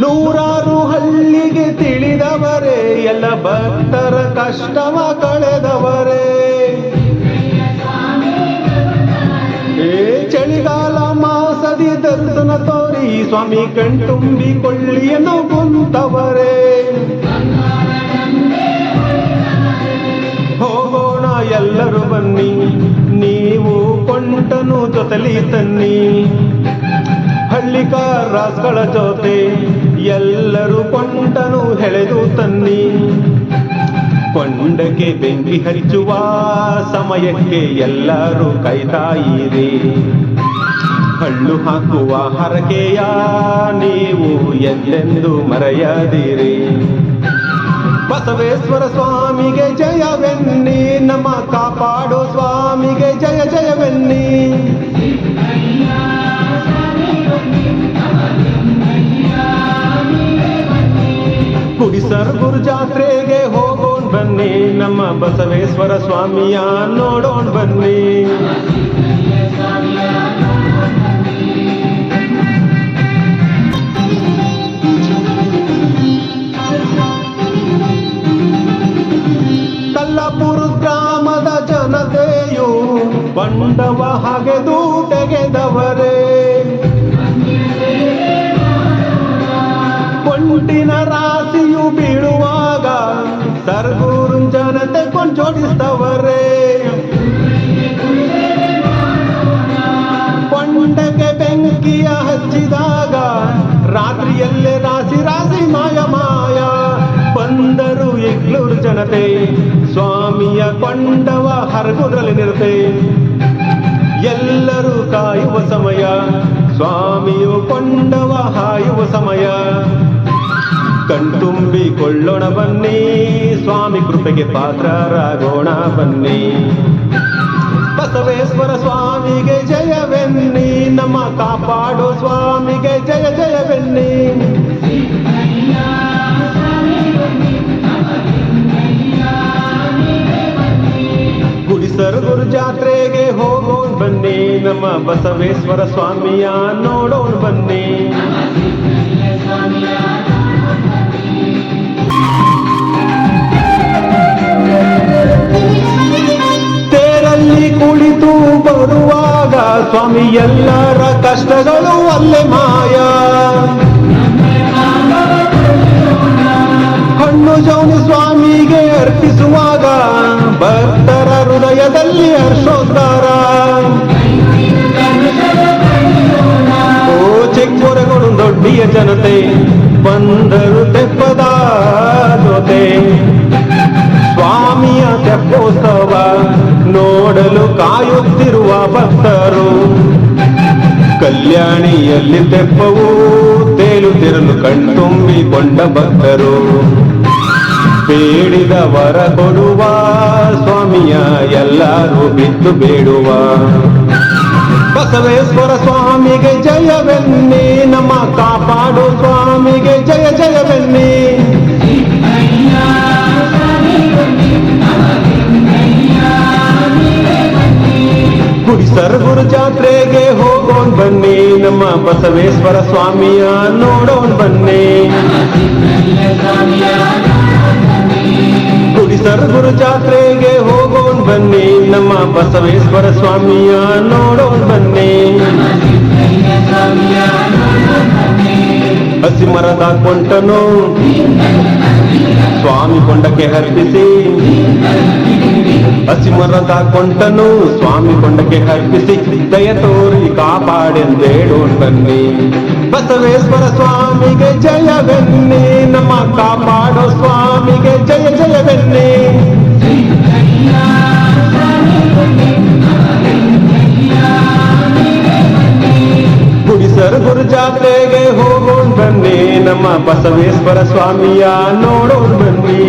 ನೂರಾರು ಹಳ್ಳಿಗೆ ತಿಳಿದವರೇ, ಎಲ್ಲ ಭಕ್ತರ ಕಷ್ಟವ ಕಳೆದವರೇ. ಏ ಚಳಿಗಾಲ ಮಾಸದಿ ದರ್ಶನ ತೋರಿ, ಸ್ವಾಮಿ ಕಣ್ತುಂಬಿಕೊಳ್ಳಿಯನ್ನು ಕುಂತವರೇ. ಹೋಗೋಣ ಎಲ್ಲರೂ ಬನ್ನಿ, ನೀವು ಕೊಂಟನು ಜೊತಲಿ ತನ್ನಿ. ಹಳ್ಳಿಕಾರಗಳ ಜೊತೆ ಎಲ್ಲರೂ ಕೊಂಡನು ಹೆಳೆದು ತನ್ನಿ. ಕೊಂಡಕ್ಕೆ ಬೆಂಕಿ ಹಚ್ಚುವ ಸಮಯಕ್ಕೆ ಎಲ್ಲರೂ ಕೈತಾಯಿರಿ. ಹಳ್ಳು ಹಾಕುವ ಹರಕೆಯ ನೀವು ಎಂದೆಂದು ಮರೆಯದಿರಿ. ಬಸವೇಶ್ವರ ಸ್ವಾಮಿಗೆ ಜಯವೆನ್ನಿ, ನಮ್ಮ ಕುಡಿಸರ್ಗುರು ಜಾತ್ರೆಗೆ ಹೋಗೋಣ ಬನ್ನಿ. ನಮ್ಮ ಬಸವೇಶ್ವರ ಸ್ವಾಮಿಯ ನೋಡೋಣ ಬನ್ನಿ. ಕಲ್ಲಪುರ ಗ್ರಾಮದ ಜನತೆಯು ಬಂಡವ ಹಾಗೆ ತೆಗೆದವರೇ. ಕೊಂಟಿನ ರಾಶಿಯು ಬೀಳುವಾಗ ಸರ್ಗೂರು ಜನತೆ ಕೊಂಚೋಡಿಸ್ತವರೇ. ಕೊಂಡಕ್ಕೆ ಬೆಂಕಿಯ ಹಚ್ಚಿದಾಗ ರಾತ್ರಿಯಲ್ಲೇ ರಾಶಿ ರಾಶಿ ಮಾಯ ಮಾಯ. ಬಂದರು ಎಗ್ಲೂರು ಜನತೆ, ಸ್ವಾಮಿಯ ಕೊಂಡವ ಹರಗುದ್ರಲ್ಲಿ ನಿರತೆ. ಎಲ್ಲರೂ ಕಾಯುವ ಸಮಯ, ಸ್ವಾಮಿಯು ಕೊಂಡವ ಹಾಯುವ ಸಮಯ. ಕಣ್ತುಂಬಿಕೊಳ್ಳೋಣ ಬನ್ನಿ. ಸ್ವಾಮಿ ಕೃಪೆಗೆ ಪಾತ್ರರಾಗೋಣ ಬನ್ನಿ. ಬಸವೇಶ್ವರ ಸ್ವಾಮಿಗೆ ಜಯವೆನ್ನಿ. ನಮ್ಮ ಕಾಪಾಡೋ ಸ್ವಾಮಿಗೆ ಜಯ ಜಯವೆನ್ನಿ. ಗುಡಿಸರ್ಗುರು ಜಾತ್ರೆಗೆ ಹೋಗೋಣ ಬನ್ನಿ. ನಮ್ಮ ಬಸವೇಶ್ವರ ಸ್ವಾಮಿಯ ನೋಡೋಣ ಬನ್ನಿ. ಸ್ವಾಮಿ, ಎಲ್ಲರ ಕಷ್ಟಗಳು ಅಲ್ಲೇ ಮಾಯ. ಹಣ್ಣು ಜೌನು ಸ್ವಾಮಿಗೆ ಅರ್ಪಿಸುವಾಗ ಭಕ್ತರ ಹೃದಯದಲ್ಲಿ ಹರ್ಷೋದ್ಗಾರ ಓ ಚಿಕ್ಕುರಗಳು ದೊಡ್ಡಿಯ ಜನತೆ, ಬಂದರು ತೆಪ್ಪದ ಜೊತೆ. ಸ್ವಾಮಿಯ ತೆಪ್ಪೋತ್ಸವ ನೋಡಲು ಕಾಯುತ್ತಿರುವ ಭಕ್ತರು. ಕಲ್ಯಾಣಿಯಲ್ಲಿ ತೆಪ್ಪವು ತೇಲುತ್ತಿರಲು ಕಣ್ತುಂಬಿಕೊಂಡ ಭಕ್ತರು. ಬೇಡಿದ ವರ ಕೊಡುವ ಸ್ವಾಮಿಯ ಎಲ್ಲರೂ ಬಿದ್ದು ಬೇಡುವ. ಬಸವೇಶ್ವರ ಸ್ವಾಮಿಗೆ ಜಯವೆನ್ನೇ ನಮ್ಮ ಕಾಪಾಡು ಗುಡಿಸರ್ಗುರು ಜಾತ್ರೆಗೆ ಹೋಗೋಣ ಬನ್ನಿ. ನಮ್ಮ ಬಸವೇಶ್ವರ ಸ್ವಾಮಿಯ ನೋಡೋಣ ಬನ್ನಿ. ಗುಡಿಸರ್ಗುರು ಜಾತ್ರೆಗೆ ಹೋಗೋಣ ಬನ್ನಿ. ನಮ್ಮ ಬಸವೇಶ್ವರ ಸ್ವಾಮಿಯ ನೋಡೋಣ ಬನ್ನಿ. ಹಸಿ ಮರದ ಕೊಂಟನು ಸ್ವಾಮಿ ಕೊಂಡಕ್ಕೆ ಹರ್ಪಿಸಿ ಹಸಿ ಮರದ ಕೊಂಟನು ಸ್ವಾಮಿ ಕೊಂಡಕ್ಕೆ ಅರ್ಪಿಸಿ ದಯ ತೋರಿ ಕಾಪಾಡೆಂದೇಳು ಬನ್ನಿ ಬಸವೇಶ್ವರ ಸ್ವಾಮಿಗೆ ಜಯವೆನ್ನಿ, ನಮ್ಮ ಕಾಪಾಡೋ ಸ್ವಾಮಿಗೆ ಜಯ ಜಯವೆನ್ನಿ. ಗುಡಿಸರ್ಗುರು ಜಾತ್ರೆಗೆ ಹೋಗೋಣ ಬನ್ನಿ ನಮ್ಮ ಬಸವೇಶ್ವರ ಸ್ವಾಮಿಯ ನೋಡೋಣ ಬನ್ನಿ